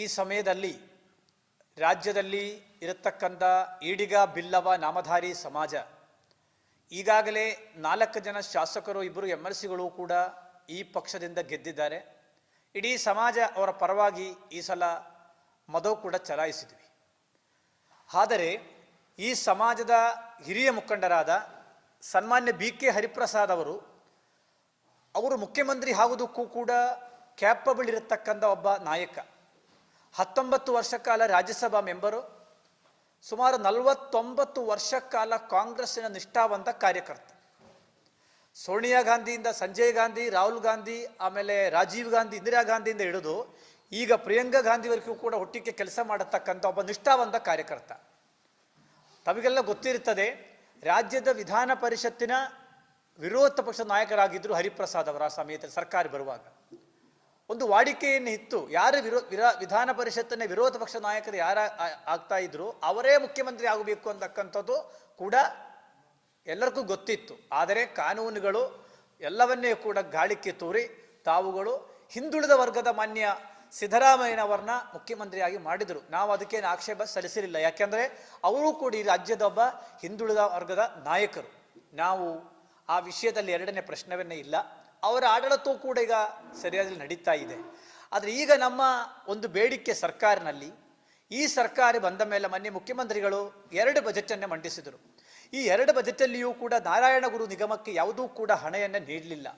ಈ ಸಮಯದಲ್ಲಿ ರಾಜ್ಯದಲ್ಲಿ ಇರತಕ್ಕಂಥ ಈಡಿಗ ಬಿಲ್ಲವ ನಾಮಧಾರಿ ಸಮಾಜ, ಈಗಾಗಲೇ ನಾಲ್ಕು ಜನ ಶಾಸಕರು, ಇಬ್ಬರು ಎಂ ಎಲ್ ಸಿಗಳು ಕೂಡ ಈ ಪಕ್ಷದಿಂದ ಗೆದ್ದಿದ್ದಾರೆ. ಇಡೀ ಸಮಾಜ ಅವರ ಪರವಾಗಿ ಈ ಸಲ ಮದವು ಕೂಡ ಚಲಾಯಿಸಿದ್ವಿ. ಆದರೆ ಈ ಸಮಾಜದ ಹಿರಿಯ ಮುಖಂಡರಾದ ಸನ್ಮಾನ್ಯ ಬಿ ಕೆ ಹರಿಪ್ರಸಾದ್ ಅವರು ಅವರು ಮುಖ್ಯಮಂತ್ರಿ ಆಗುವುದಕ್ಕೂ ಕೂಡ ಕ್ಯಾಪಬಲ್ ಇರತಕ್ಕಂಥ ಒಬ್ಬ ನಾಯಕ. ಹತ್ತೊಂಬತ್ತು ವರ್ಷ ಕಾಲ ರಾಜ್ಯಸಭಾ ಮೆಂಬರು, ಸುಮಾರು ನಲವತ್ತೊಂಬತ್ತು ವರ್ಷ ಕಾಲ ಕಾಂಗ್ರೆಸ್ಸಿನ ನಿಷ್ಠಾವಂತ ಕಾರ್ಯಕರ್ತ. ಸೋನಿಯಾ ಗಾಂಧಿಯಿಂದ ಸಂಜಯ್ ಗಾಂಧಿ, ರಾಹುಲ್ ಗಾಂಧಿ, ಆಮೇಲೆ ರಾಜೀವ್ ಗಾಂಧಿ, ಇಂದಿರಾ ಗಾಂಧಿಯಿಂದ ಹಿಡಿದು ಈಗ ಪ್ರಿಯಾಂಕಾ ಗಾಂಧಿವರೆಗೂ ಕೂಡ ಒಟ್ಟಿಗೆ ಕೆಲಸ ಮಾಡತಕ್ಕಂಥ ಒಬ್ಬ ನಿಷ್ಠಾವಂತ ಕಾರ್ಯಕರ್ತ. ತಮಗೆಲ್ಲ ಗೊತ್ತಿರುತ್ತದೆ, ರಾಜ್ಯದ ವಿಧಾನ ಪರಿಷತ್ತಿನ ವಿರೋಧ ಪಕ್ಷದ ನಾಯಕರಾಗಿದ್ದರು ಹರಿಪ್ರಸಾದ್ ಅವರ ಸಮೇತ ಸರ್ಕಾರ ಬರುವಾಗ. ಒಂದು ವಾಡಿಕೆಯನ್ನು ಇತ್ತು. ಯಾರು ವಿರೋ, ವಿರಾ, ವಿಧಾನ ಪರಿಷತ್ತಿನ ವಿರೋಧ ಪಕ್ಷ ನಾಯಕರು ಯಾರ ಆಗ್ತಾ ಇದ್ರು, ಅವರೇ ಮುಖ್ಯಮಂತ್ರಿ ಆಗಬೇಕು ಅಂತಕ್ಕಂಥದ್ದು ಕೂಡ ಎಲ್ಲರಿಗೂ ಗೊತ್ತಿತ್ತು. ಆದರೆ ಕಾನೂನುಗಳು ಎಲ್ಲವನ್ನೇ ಕೂಡ ಗಾಳಿಕ್ಕೆ ತೂರಿ ತಾವುಗಳು ಹಿಂದುಳಿದ ವರ್ಗದ ಮಾನ್ಯ ಸಿದ್ದರಾಮಯ್ಯನವರನ್ನ ಮುಖ್ಯಮಂತ್ರಿಯಾಗಿ ಮಾಡಿದರು. ನಾವು ಅದಕ್ಕೇನು ಆಕ್ಷೇಪ ಸಲ್ಲಿಸಿರಲಿಲ್ಲ. ಯಾಕೆಂದರೆ ಅವರು ಕೂಡ ಈ ರಾಜ್ಯದ ಒಬ್ಬ ಹಿಂದುಳಿದ ವರ್ಗದ ನಾಯಕರು. ನಾವು ಆ ವಿಷಯದಲ್ಲಿ ಎರಡನೇ ಪ್ರಶ್ನವನ್ನೇ ಇಲ್ಲ. ಅವರ ಆಡಳಿತವೂ ಕೂಡ ಈಗ ಸರಿಯಾಗಿ ನಡೀತಾ ಇದೆ. ಆದರೆ ಈಗ ನಮ್ಮ ಒಂದು ಬೇಡಿಕೆ ಸರ್ಕಾರನಲ್ಲಿ, ಈ ಸರ್ಕಾರ ಬಂದ ಮೇಲೆ ಮೊನ್ನೆ ಮುಖ್ಯಮಂತ್ರಿಗಳು ಎರಡು ಬಜೆಟನ್ನು ಮಂಡಿಸಿದರು. ಈ ಎರಡು ಬಜೆಟಲ್ಲಿಯೂ ಕೂಡ ನಾರಾಯಣ ಗುರು ನಿಗಮಕ್ಕೆ ಯಾವುದೂ ಕೂಡ ಹಣೆಯನ್ನು ನೀಡಲಿಲ್ಲ.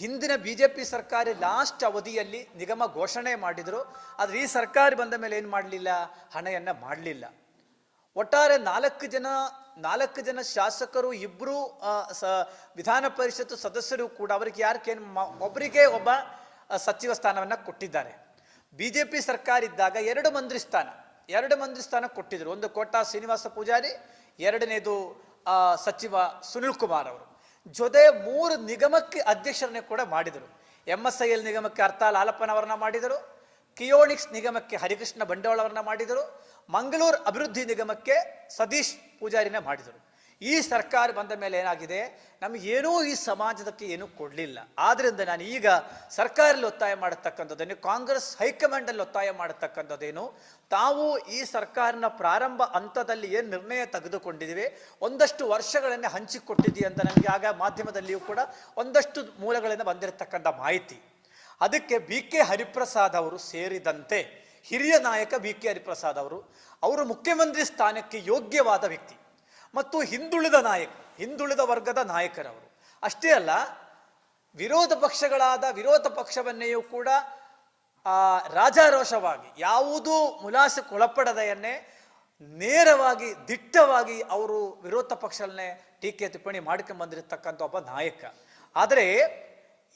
ಹಿಂದಿನ ಬಿ ಜೆ ಪಿ ಸರ್ಕಾರ ಲಾಸ್ಟ್ ಅವಧಿಯಲ್ಲಿ ನಿಗಮ ಘೋಷಣೆ ಮಾಡಿದರು. ಆದರೆ ಈ ಸರ್ಕಾರ ಬಂದ ಮೇಲೆ ಏನು ಮಾಡಲಿಲ್ಲ? ಹಣೆಯನ್ನು ಮಾಡಲಿಲ್ಲ. ಒಟ್ಟಾರೆ ನಾಲ್ಕು ಜನ ನಾಲ್ಕು ಜನ ಶಾಸಕರು ಇಬ್ಬರು ವಿಧಾನ ಪರಿಷತ್ ಸದಸ್ಯರು ಕೂಡ ಅವರಿಗೆ ಯಾರಕ್ಕೆ ಒಬ್ಬರಿಗೆ ಒಬ್ಬ ಸಚಿವ ಸ್ಥಾನವನ್ನು ಕೊಟ್ಟಿದ್ದಾರೆ. ಬಿ ಜೆ ಪಿ ಸರ್ಕಾರ ಇದ್ದಾಗ ಎರಡು ಮಂತ್ರಿ ಸ್ಥಾನ, ಎರಡು ಮಂತ್ರಿ ಸ್ಥಾನ ಕೊಟ್ಟಿದ್ರು. ಒಂದು ಕೋಟಾ ಶ್ರೀನಿವಾಸ ಪೂಜಾರಿ, ಎರಡನೇದು ಸಚಿವ ಸುನಿಲ್ ಕುಮಾರ್ ಅವರು. ಜೊತೆ ಮೂರು ನಿಗಮಕ್ಕೆ ಅಧ್ಯಕ್ಷರನ್ನೇ ಕೂಡ ಮಾಡಿದರು. ಎಂ ಎಸ್ ಐ ಎಲ್ ನಿಗಮಕ್ಕೆ ಅರ್ಥ ಲಾಲಪ್ಪನವರನ್ನ ಮಾಡಿದರು. ಕಿಯೋನಿಕ್ಸ್ ನಿಗಮಕ್ಕೆ ಹರಿಕೃಷ್ಣ ಬಂಡವಾಳವನ್ನು ಮಾಡಿದರು. ಮಂಗಳೂರು ಅಭಿವೃದ್ಧಿ ನಿಗಮಕ್ಕೆ ಸತೀಶ್ ಪೂಜಾರಿನ ಮಾಡಿದರು. ಈ ಸರ್ಕಾರ ಬಂದ ಮೇಲೆ ಏನಾಗಿದೆ? ನಮಗೇನೂ ಈ ಸಮಾಜದಕ್ಕೆ ಏನೂ ಕೊಡಲಿಲ್ಲ. ಆದ್ದರಿಂದ ನಾನು ಈಗ ಸರ್ಕಾರದಲ್ಲಿ ಒತ್ತಾಯ ಮಾಡತಕ್ಕಂಥದ್ದೇನು, ಕಾಂಗ್ರೆಸ್ ಹೈಕಮಾಂಡಲ್ಲಿ ಒತ್ತಾಯ ಮಾಡತಕ್ಕಂಥದ್ದೇನು, ತಾವು ಈ ಸರ್ಕಾರನ ಪ್ರಾರಂಭ ಹಂತದಲ್ಲಿ ಏನು ನಿರ್ಣಯ ತೆಗೆದುಕೊಂಡಿದ್ದೀವಿ, ಒಂದಷ್ಟು ವರ್ಷಗಳನ್ನೇ ಹಂಚಿಕೊಟ್ಟಿದ್ದೀವಿ ಅಂತ ನನಗೆ ಆಗ ಮಾಧ್ಯಮದಲ್ಲಿಯೂ ಕೂಡ ಒಂದಷ್ಟು ಮೂಲಗಳಿಂದ ಬಂದಿರತಕ್ಕಂಥ ಮಾಹಿತಿ. ಅದಕ್ಕೆ ಬಿ ಕೆ ಹರಿಪ್ರಸಾದ್ ಅವರು ಸೇರಿದಂತೆ ಹಿರಿಯ ನಾಯಕ ಬಿ ಕೆ ಹರಿಪ್ರಸಾದ್ ಅವರು ಅವರು ಮುಖ್ಯಮಂತ್ರಿ ಸ್ಥಾನಕ್ಕೆ ಯೋಗ್ಯವಾದ ವ್ಯಕ್ತಿ ಮತ್ತು ಹಿಂದುಳಿದ ನಾಯಕ, ಹಿಂದುಳಿದ ವರ್ಗದ ನಾಯಕರವರು. ಅಷ್ಟೇ ಅಲ್ಲ, ವಿರೋಧ ಪಕ್ಷಗಳಾದ ವಿರೋಧ ಪಕ್ಷವನ್ನೆಯೂ ಕೂಡ ರಾಜಾರೋಷವಾಗಿ, ಯಾವುದೂ ಮುಲಾಸಕ್ಕೊಳಪಡದೆಯನ್ನೇ ನೇರವಾಗಿ, ದಿಟ್ಟವಾಗಿ ಅವರು ವಿರೋಧ ಪಕ್ಷಗಳನ್ನೇ ಟೀಕೆ ಟಿಪ್ಪಣಿ ಮಾಡ್ಕೊಂಡು ಬಂದಿರತಕ್ಕಂಥ ಒಬ್ಬ ನಾಯಕ. ಆದರೆ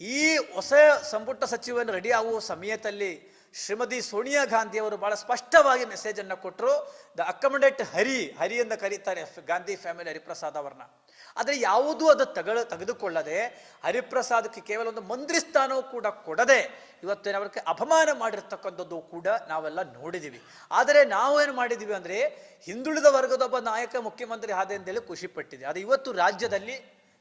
ಈ ಹೊಸ ಸಂಪುಟ ಸಚಿವನ ರೆಡಿ ಆಗುವ ಸಮಯದಲ್ಲಿ ಶ್ರೀಮತಿ ಸೋನಿಯಾ ಗಾಂಧಿ ಅವರು ಬಹಳ ಸ್ಪಷ್ಟವಾಗಿ ಮೆಸೇಜ್ ಅನ್ನು ಕೊಟ್ಟರು ದ ಅಕಮಡೇಟ್ ಹರಿ ಹರಿ ಎಂದು ಕರೀತಾರೆ ಗಾಂಧಿ ಫ್ಯಾಮಿಲಿ ಹರಿಪ್ರಸಾದ್ ಅವರನ್ನ. ಆದರೆ ಯಾವುದೂ ಅದು ತಗಳ, ತೆಗೆದುಕೊಳ್ಳದೆ ಹರಿಪ್ರಸಾದಕ್ಕೆ ಕೇವಲ ಒಂದು ಮಂತ್ರಿ ಸ್ಥಾನವೂ ಕೂಡ ಕೊಡದೆ ಇವತ್ತೇನು ಅವ್ರಿಗೆ ಅಪಮಾನ ಮಾಡಿರ್ತಕ್ಕಂಥದ್ದು ಕೂಡ ನಾವೆಲ್ಲ ನೋಡಿದ್ದೀವಿ ಆದರೆ ನಾವು ಏನು ಮಾಡಿದ್ದೀವಿ ಅಂದರೆ ಹಿಂದುಳಿದ ವರ್ಗದೊಬ್ಬ ನಾಯಕ ಮುಖ್ಯಮಂತ್ರಿ ಆದ ಅಂತೇಳಿ ಖುಷಿ ಪಟ್ಟಿದೆ ಅದು ಇವತ್ತು ರಾಜ್ಯದಲ್ಲಿ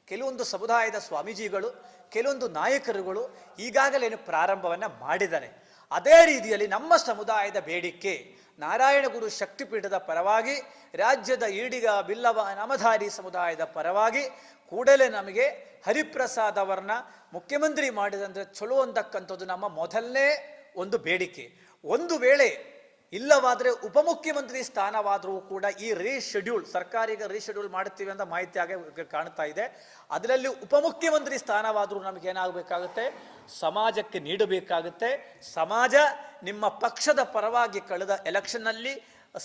ಕೆಲವೊಂದು ಸಮುದಾಯದ ಸ್ವಾಮೀಜಿಗಳು, ಕೆಲವೊಂದು ನಾಯಕರುಗಳು ಈಗಾಗಲೇ ಪ್ರಾರಂಭವನ್ನು ಮಾಡಿದ್ದಾರೆ. ಅದೇ ರೀತಿಯಲ್ಲಿ ನಮ್ಮ ಸಮುದಾಯದ ಬೇಡಿಕೆ, ನಾರಾಯಣಗುರು ಶಕ್ತಿಪೀಠದ ಪರವಾಗಿ, ರಾಜ್ಯದ ಈಡಿಗ ಬಿಲ್ಲವ ನಾಮಧಾರಿ ಸಮುದಾಯದ ಪರವಾಗಿ ಕೂಡಲೇ ನಮಗೆ ಹರಿಪ್ರಸಾದ್ ಅವರನ್ನ ಮುಖ್ಯಮಂತ್ರಿ ಮಾಡಿದಂದ್ರೆ ಚಲೋ ಅಂತಕ್ಕಂಥದ್ದು ನಮ್ಮ ಮೊದಲನೇ ಒಂದು ಬೇಡಿಕೆ. ಒಂದು ವೇಳೆ ಇಲ್ಲವಾದರೆ ಉಪಮುಖ್ಯಮಂತ್ರಿ ಸ್ಥಾನವಾದರೂ ಕೂಡ ಈ ರೀಶೆಡ್ಯೂಲ್ ಸರ್ಕಾರ ಈಗ ರೀಶೆಡ್ಯೂಲ್ ಮಾಡುತ್ತೀವಿ ಅಂತ ಮಾಹಿತಿ ಆಗಿ ಕಾಣ್ತಾ ಇದೆ. ಅದರಲ್ಲಿ ಉಪಮುಖ್ಯಮಂತ್ರಿ ಸ್ಥಾನವಾದರೂ ನಮಗೆ ಏನಾಗಬೇಕಾಗುತ್ತೆ? ಸಮಾಜಕ್ಕೆ ನೀಡಬೇಕಾಗುತ್ತೆ. ಸಮಾಜ ನಿಮ್ಮ ಪಕ್ಷದ ಪರವಾಗಿ ಕಳೆದ ಎಲೆಕ್ಷನ್ನಲ್ಲಿ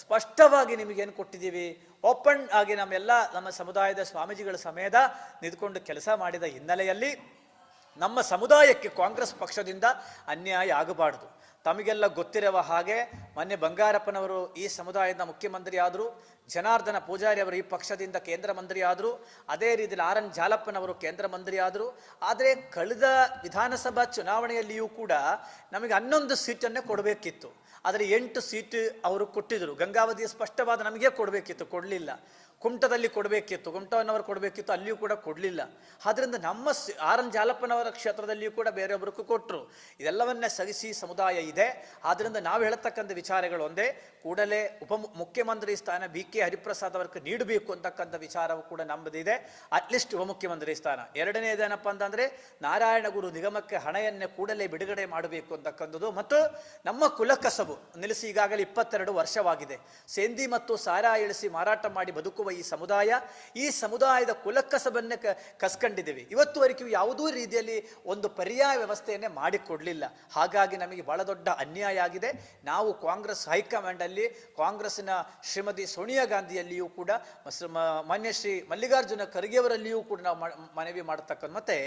ಸ್ಪಷ್ಟವಾಗಿ ನಿಮಗೇನು ಕೊಟ್ಟಿದ್ದೀವಿ? ಓಪನ್ ಆಗಿ ನಮ್ಮೆಲ್ಲ ನಮ್ಮ ಸಮುದಾಯದ ಸ್ವಾಮೀಜಿಗಳ ಸಮೇತ ನಿಂತ್ಕೊಂಡು ಕೆಲಸ ಮಾಡಿದ ಹಿನ್ನೆಲೆಯಲ್ಲಿ ನಮ್ಮ ಸಮುದಾಯಕ್ಕೆ ಕಾಂಗ್ರೆಸ್ ಪಕ್ಷದಿಂದ ಅನ್ಯಾಯ ಆಗಬಾರದು. ತಮಗೆಲ್ಲ ಗೊತ್ತಿರುವ ಹಾಗೆ ಮೊನ್ನೆ ಬಂಗಾರಪ್ಪನವರು ಈ ಸಮುದಾಯದ ಮುಖ್ಯಮಂತ್ರಿ ಆದರು ಜನಾರ್ದನ ಪೂಜಾರಿ ಅವರು ಈ ಪಕ್ಷದಿಂದ ಕೇಂದ್ರ ಮಂತ್ರಿ ಆದರು ಅದೇ ರೀತಿಯಲ್ಲಿ ಆರ್ ಎನ್ ಜಾಲಪ್ಪನವರು ಕೇಂದ್ರ ಮಂತ್ರಿ ಆದರು ಆದರೆ ಕಳೆದ ವಿಧಾನಸಭಾ ಚುನಾವಣೆಯಲ್ಲಿಯೂ ಕೂಡ ನಮಗೆ ಹನ್ನೊಂದು ಸೀಟನ್ನೇ ಕೊಡಬೇಕಿತ್ತು. ಆದರೆ ಎಂಟು ಸೀಟ್ ಅವರು ಕೊಟ್ಟಿದ್ದರು ಗಂಗಾವತಿ ಸ್ಪಷ್ಟವಾದ ನಮಗೆ ಕೊಡಬೇಕಿತ್ತು. ಕೊಡಲಿಲ್ಲ. ಕುಮಟದಲ್ಲಿ ಕೊಡಬೇಕಿತ್ತು ಕುಮಟವನ್ನವರು ಕೊಡಬೇಕಿತ್ತು, ಅಲ್ಲಿಯೂ ಕೂಡ ಕೊಡಲಿಲ್ಲ. ಆದ್ದರಿಂದ ನಮ್ಮ ಆರ್ ಎನ್ ಜಾಲಪ್ಪನವರ ಕ್ಷೇತ್ರದಲ್ಲಿಯೂ ಕೂಡ ಬೇರೆಯೊಬ್ಬರಿಗೂ ಕೊಟ್ಟರು ಇದೆಲ್ಲವನ್ನೇ ಸಹಿಸಿ ಸಮುದಾಯ ಇದೆ. ಆದ್ದರಿಂದ ನಾವು ಹೇಳತಕ್ಕಂಥ ವಿಚಾರಗಳು ಒಂದೇ, ಕೂಡಲೇ ಉಪ ಮುಖ್ಯಮಂತ್ರಿ ಸ್ಥಾನ ಬಿ ಕೆ ಹರಿಪ್ರಸಾದ್ ಅವರಿಗೆ ನೀಡಬೇಕು ಅಂತಕ್ಕಂಥ ವಿಚಾರವು ಕೂಡ ನಮ್ಮದಿದೆ. ಅಟ್ಲೀಸ್ಟ್ ಉಪಮುಖ್ಯಮಂತ್ರಿ ಸ್ಥಾನ. ಎರಡನೇದೇನಪ್ಪ ಅಂತಂದ್ರೆ ನಾರಾಯಣಗುರು ನಿಗಮಕ್ಕೆ ಹಣೆಯನ್ನೇ ಕೂಡಲೇ ಬಿಡುಗಡೆ ಮಾಡಬೇಕು ಅಂತಕ್ಕಂಥದ್ದು. ಮತ್ತು ನಮ್ಮ ಕುಲಕಸಬು ನೆಲೆಸಿ ಈಗಾಗಲೇ ಇಪ್ಪತ್ತೆರಡು ವರ್ಷವಾಗಿದೆ. ಸೇಂದಿ ಮತ್ತು ಸಾರಾ ಇಳಿಸಿ ಮಾರಾಟ ಮಾಡಿ ಬದುಕುವ ಈ ಸಮುದಾಯ, ಈ ಸಮುದಾಯದ ಕುಲಕಸಬನ್ನೇ ಕ, ಕಸ್ಕೊಂಡಿದ್ದೀವಿ. ಇವತ್ತುವರೆಗೂ ಯಾವುದೂ ರೀತಿಯಲ್ಲಿ ಒಂದು ಪರ್ಯಾಯ ವ್ಯವಸ್ಥೆಯನ್ನೇ ಮಾಡಿಕೊಡಲಿಲ್ಲ. ಹಾಗಾಗಿ ನಮಗೆ ಬಹಳ ದೊಡ್ಡ ಅನ್ಯಾಯ ಆಗಿದೆ. ನಾವು ಕಾಂಗ್ರೆಸ್ ಹೈಕಮಾಂಡ್ ಅಲ್ಲಿ ಕಾಂಗ್ರೆಸ್ನ ಶ್ರೀಮತಿ ಸೋನಿಯಾ ಗಾಂಧಿಯಲ್ಲಿಯೂ ಕೂಡ ಮಾನ್ಯ ಶ್ರೀ ಮಲ್ಲಿಕಾರ್ಜುನ ಖರ್ಗೆಯವರಲ್ಲಿಯೂ ಕೂಡ ನಾವು ಮನವಿ ಮಾಡತಕ್ಕಂಥ, ಮತ್ತೆ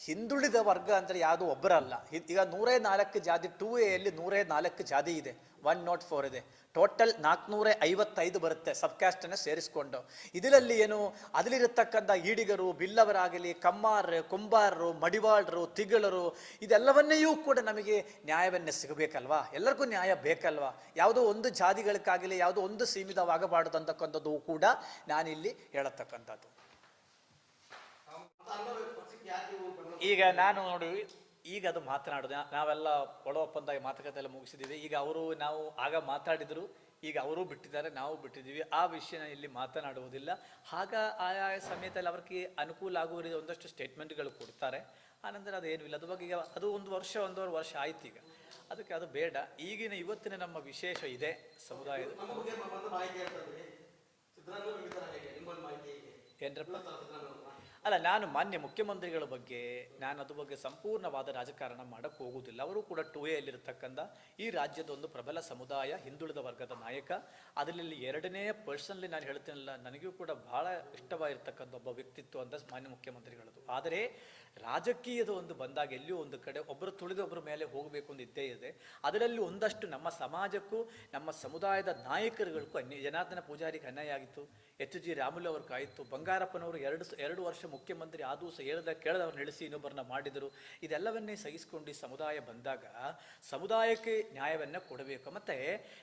ಹಿಂದುಳಿದ ವರ್ಗ ಅಂದರೆ ಯಾವುದು ಒಬ್ಬರಲ್ಲ ಈಗ ನೂರೇ ನಾಲ್ಕು ಜಾತಿ ಟೂ ಎಲ್ಲಿ ನೂರೇ ನಾಲ್ಕು ಜಾತಿ ಇದೆ. ಒನ್ ನಾಟ್ ಫೋರ್ ಇದೆ. ಟೋಟಲ್ ನಾಲ್ಕುನೂರ ಐವತ್ತೈದು ಬರುತ್ತೆ ಸಬ್ ಅನ್ನು ಸೇರಿಸ್ಕೊಂಡು. ಇದರಲ್ಲಿ ಏನು, ಅದರಲ್ಲಿರತಕ್ಕಂಥ ಈಡಿಗರು, ಬಿಲ್ಲವರಾಗಲಿ, ಕಮ್ಮಾರ್, ಕುಂಬಾರರು, ಮಡಿವಾಳರು, ತಿಗಳರು, ಇದೆಲ್ಲವನ್ನೆಯೂ ಕೂಡ ನಮಗೆ ನ್ಯಾಯವನ್ನೇ ಸಿಗಬೇಕಲ್ವಾ? ಎಲ್ಲರಿಗೂ ನ್ಯಾಯ ಬೇಕಲ್ವಾ? ಯಾವುದೋ ಒಂದು ಜಾತಿಗಳಿಗಾಗಲಿ, ಯಾವುದೋ ಒಂದು ಸೀಮಿತವಾಗಬಾರದು ಅಂತಕ್ಕಂಥದ್ದು ಕೂಡ ನಾನಿಲ್ಲಿ ಹೇಳತಕ್ಕಂಥದ್ದು. ಈಗ ನಾನು ನೋಡಿ ಈಗ ಅದು ಮಾತನಾಡೋದು. ನಾವೆಲ್ಲ ಒಳ ಒಪ್ಪಂದ ಮಾತುಕತೆ ಎಲ್ಲ ಮುಗಿಸಿದ್ದೀವಿ. ಈಗ ಅವರು ನಾವು ಆಗ ಮಾತಾಡಿದ್ರು ಈಗ ಅವರು ಬಿಟ್ಟಿದ್ದಾರೆ ನಾವು ಬಿಟ್ಟಿದ್ದೀವಿ. ಆ ವಿಷಯನ ಇಲ್ಲಿ ಮಾತನಾಡುವುದಿಲ್ಲ. ಆಗ ಆಯಾ ಸಮಯದಲ್ಲಿ ಅವ್ರಿಗೆ ಅನುಕೂಲ ಆಗುವ ರೀತಿ ಒಂದಷ್ಟು ಸ್ಟೇಟ್ಮೆಂಟ್ಗಳು ಕೊಡ್ತಾರೆ. ಆನಂತರ ಅದೇನು ಇಲ್ಲ. ಅದು ಬಗ್ಗೆ ಈಗ ಅದು ಒಂದು ವರ್ಷ ಒಂದೂವರೆ ವರ್ಷ ಆಯ್ತು ಈಗ. ಅದಕ್ಕೆ ಅದು ಬೇಡ. ಈಗಿನ ಇವತ್ತಿನ ನಮ್ಮ ವಿಶೇಷ ಇದೆ ಸಮುದಾಯದ. ಏನ್ರಪ್ಪ? ಅಲ್ಲ, ನಾನು ಮಾನ್ಯ ಮುಖ್ಯಮಂತ್ರಿಗಳ ಬಗ್ಗೆ, ನಾನು ಅದ್ರ ಬಗ್ಗೆ ಸಂಪೂರ್ಣವಾದ ರಾಜಕಾರಣ ಮಾಡಕ್ಕೆ ಹೋಗುವುದಿಲ್ಲ ಅವರು ಕೂಡ ಟು ಎಲ್ಲಿರ್ತಕ್ಕಂಥ ಈ ರಾಜ್ಯದ ಒಂದು ಪ್ರಬಲ ಸಮುದಾಯ, ಹಿಂದುಳಿದ ವರ್ಗದ ನಾಯಕ. ಅದರಲ್ಲಿ ಎರಡನೇ ಪರ್ಸನ್ಲಿ ನಾನು ಹೇಳ್ತೀನಲ್ಲ, ನನಗೂ ಕೂಡ ಬಹಳ ಇಷ್ಟವಾಗಿರ್ತಕ್ಕಂಥ ಒಬ್ಬ ವ್ಯಕ್ತಿತ್ವ ಅಂತ ಮಾನ್ಯ ಮುಖ್ಯಮಂತ್ರಿಗಳದು ಆದರೆ ರಾಜಕೀಯದ ಒಂದು ಬಂದಾಗ ಎಲ್ಲಿಯೂ ಒಂದು ಕಡೆ ಒಬ್ಬರು ತುಳಿದು ಒಬ್ಬರ ಮೇಲೆ ಹೋಗಬೇಕು ಅಂತ ಇದ್ದೇ ಇದೆ. ಅದರಲ್ಲಿ ಒಂದಷ್ಟು ನಮ್ಮ ಸಮಾಜಕ್ಕೂ, ನಮ್ಮ ಸಮುದಾಯದ ನಾಯಕರುಗಳಿಗೂ ಅನ್ಯ, ಜನಾರ್ದನ ಪೂಜಾರಿಗೆ ಅನ್ಯಾಯ ಆಗಿತ್ತು. ಎಚ್ ಜಿ ರಾಮುಲು ಅವ್ರಿಗೆ ಆಯಿತು ಬಂಗಾರಪ್ಪನವರು ಎರಡು ಎರಡು ವರ್ಷ ಮುಖ್ಯಮಂತ್ರಿ ಆದೂ ಸಹ ಹೇಳ್ದ ಕೇಳದವ್ರು ನಡೆಸಿ ಇನ್ನೊಬ್ಬರನ್ನ ಮಾಡಿದರು. ಇದೆಲ್ಲವನ್ನೇ ಸಹಿಸಿಕೊಂಡು ಸಮುದಾಯ ಬಂದಾಗ ಸಮುದಾಯಕ್ಕೆ ನ್ಯಾಯವನ್ನ ಕೊಡಬೇಕು. ಮತ್ತೆ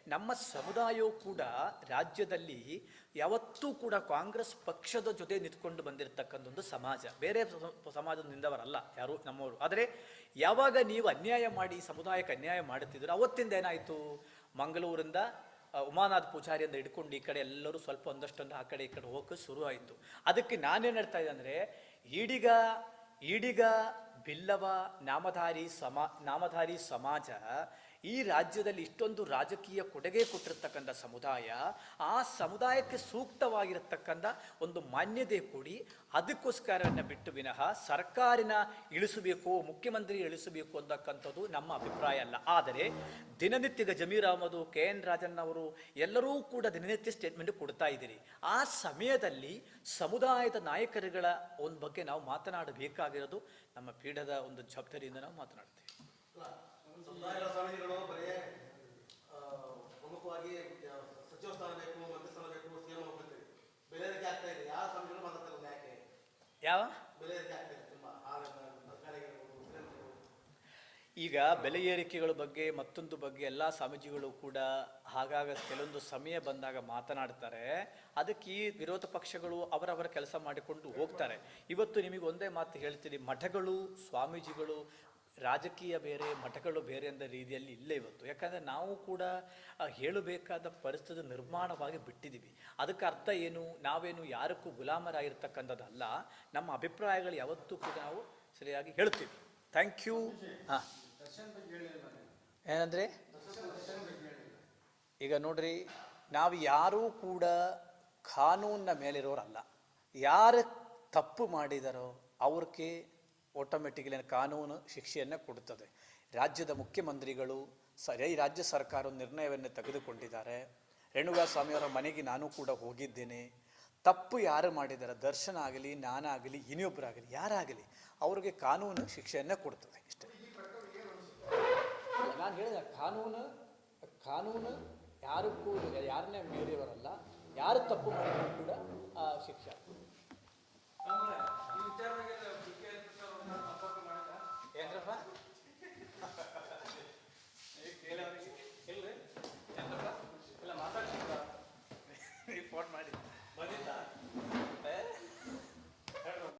ನಮ್ಮ ಸಮುದಾಯವು ಕೂಡ ರಾಜ್ಯದಲ್ಲಿ ಯಾವತ್ತೂ ಕೂಡ ಕಾಂಗ್ರೆಸ್ ಪಕ್ಷದ ಜೊತೆ ನಿಂತ್ಕೊಂಡು ಬಂದಿರತಕ್ಕಂಥ ಒಂದು ಸಮಾಜ. ಬೇರೆ ಸಮಾಜದ ನಿಂದವರಲ್ಲ, ಯಾರು ನಮ್ಮವರು. ಆದರೆ ಯಾವಾಗ ನೀವು ಅನ್ಯಾಯ ಮಾಡಿ ಸಮುದಾಯಕ್ಕೆ ಅನ್ಯಾಯ ಮಾಡುತ್ತಿದ್ರು ಅವತ್ತಿಂದ ಏನಾಯಿತು? ಮಂಗಳೂರಿಂದ ಉಮಾನಾಥ್ ಪೂಜಾರಿ ಅಂತ ಹಿಡ್ಕೊಂಡು ಈ ಕಡೆ ಎಲ್ಲರೂ ಸ್ವಲ್ಪ ಒಂದಷ್ಟೊಂದು ಆ ಕಡೆ ಈ ಕಡೆ ಹೋಗಕ್ಕೆ ಶುರು ಆಯಿತು ಅದಕ್ಕೆ ನಾನೇನು ಹೇಳ್ತಾ ಇದ್ದೆ ಅಂದರೆ, ಈಡಿಗ ಈಡಿಗ ಬಿಲ್ಲವ ನಾಮಧಾರಿ ಸಮಾ, ನಾಮಧಾರಿ ಸಮಾಜ ಈ ರಾಜ್ಯದಲ್ಲಿ ಇಷ್ಟೊಂದು ರಾಜಕೀಯ ಕೊಡುಗೆ ಕೊಟ್ಟಿರ್ತಕ್ಕಂಥ ಸಮುದಾಯ, ಆ ಸಮುದಾಯಕ್ಕೆ ಸೂಕ್ತವಾಗಿರತಕ್ಕಂಥ ಒಂದು ಮಾನ್ಯತೆ ಕೊಡಿ. ಅದಕ್ಕೋಸ್ಕರವನ್ನ ಬಿಟ್ಟು ವಿನಃ ಸರ್ಕಾರಿನ ಇಳಿಸಬೇಕು, ಮುಖ್ಯಮಂತ್ರಿ ಇಳಿಸಬೇಕು ಅಂತಕ್ಕಂಥದ್ದು ನಮ್ಮ ಅಭಿಪ್ರಾಯ ಅಲ್ಲ. ಆದರೆ ದಿನನಿತ್ಯದ ಜಮೀರ್ ಅಹಮದು, ಕೆ ಎನ್ ರಾಜನ್ ಅವರು ಎಲ್ಲರೂ ಕೂಡ ದಿನನಿತ್ಯ ಸ್ಟೇಟ್ಮೆಂಟ್ ಕೊಡ್ತಾ ಇದ್ದೀರಿ. ಆ ಸಮಯದಲ್ಲಿ ಸಮುದಾಯದ ನಾಯಕರುಗಳ ಒಂದು ಬಗ್ಗೆ ನಾವು ಮಾತನಾಡಬೇಕಾಗಿರೋದು ನಮ್ಮ ಪೀಠದ ಒಂದು ಜವಾಬ್ದಾರಿಯಿಂದ ನಾವು ಮಾತನಾಡ್ತೀವಿ. ಸಚಿವ ಸ್ಥಾನ ಬೇಕು ಮಂತ್ರಿ ಸ್ಥಾನ ಬೇಕು ಸಿಎಂ ಹೋಗ್ಬೇಕು ಆಗ್ತಾ ಇದೆ? ಯಾವ ಮಾತಾಡ್ತಾರೆ ಯಾಕೆ? ಯಾವ? ಈಗ ಬೆಲೆ ಏರಿಕೆಗಳ ಬಗ್ಗೆ ಮತ್ತೊಂದು ಬಗ್ಗೆ ಎಲ್ಲ ಸ್ವಾಮೀಜಿಗಳು ಕೂಡ ಹಾಗಾಗ ಕೆಲವೊಂದು ಸಮಯ ಬಂದಾಗ ಮಾತನಾಡ್ತಾರೆ. ಅದಕ್ಕೆ ಈ ವಿರೋಧ ಪಕ್ಷಗಳು ಅವರವರ ಕೆಲಸ ಮಾಡಿಕೊಂಡು ಹೋಗ್ತಾರೆ. ಇವತ್ತು ನಿಮಗೆ ಒಂದೇ ಮಾತು ಹೇಳ್ತೀನಿ. ಮಠಗಳು ಸ್ವಾಮೀಜಿಗಳು ರಾಜಕೀಯ ಬೇರೆ ಮಠಗಳು ಬೇರೆ ಅಂದ ರೀತಿಯಲ್ಲಿ ಇಲ್ಲ ಇವತ್ತು. ಯಾಕಂದರೆ ನಾವು ಕೂಡ ಹೇಳಬೇಕಾದ ಪರಿಸ್ಥಿತಿ ನಿರ್ಮಾಣವಾಗಿ ಬಿಟ್ಟಿದ್ದೀವಿ. ಅದಕ್ಕೆ ಅರ್ಥ ಏನು? ನಾವೇನು ಯಾರಕ್ಕೂ ಗುಲಾಮರಾಗಿರ್ತಕ್ಕಂಥದ್ದಲ್ಲ. ನಮ್ಮ ಅಭಿಪ್ರಾಯಗಳು ಯಾವತ್ತೂ ಕೂಡ ನಾವು ಸರಿಯಾಗಿ ಹೇಳ್ತೀವಿ. ಥ್ಯಾಂಕ್ ಯು ಹಾಂ. ಏನಂದ್ರೆ? ಈಗ ನೋಡ್ರಿ ನಾವು ಯಾರೂ ಕೂಡ ಕಾನೂನಿನ ಮೇಲಿರೋರಲ್ಲ. ಯಾರು ತಪ್ಪು ಮಾಡಿದಾರೋ ಅವ್ರಿಗೆ ಆಟೋಮೆಟಿಕಲಿ ಕಾನೂನು ಶಿಕ್ಷೆಯನ್ನು ಕೊಡುತ್ತದೆ ರಾಜ್ಯದ ಮುಖ್ಯಮಂತ್ರಿಗಳು ಸರಿ ರಾಜ್ಯ ಸರ್ಕಾರ ನಿರ್ಣಯವನ್ನು ತೆಗೆದುಕೊಂಡಿದ್ದಾರೆ. ರೇಣುಗಾ ಸ್ವಾಮಿಯವರ ಮನೆಗೆ ನಾನು ಕೂಡ ಹೋಗಿದ್ದೇನೆ. ತಪ್ಪು ಯಾರು ಮಾಡಿದಾರೆ? ದರ್ಶನ ಆಗಲಿ ನಾನಾಗಲಿ ಇನ್ನೊಬ್ಬರಾಗಲಿ ಯಾರಾಗಲಿ ಅವ್ರಿಗೆ ಕಾನೂನು ಶಿಕ್ಷೆಯನ್ನು ಕೊಡ್ತದೆ. ನಾನು ಹೇಳಿದ ಕಾನೂನು ಕಾನೂನು ಯಾರಿಗೂ ಯಾರನ್ನೇ ಮೀರಿಯವರಲ್ಲ ಯಾರು ತಪ್ಪು ಮಾಡಿದ್ರು ಕೂಡ ಶಿಕ್ಷೆ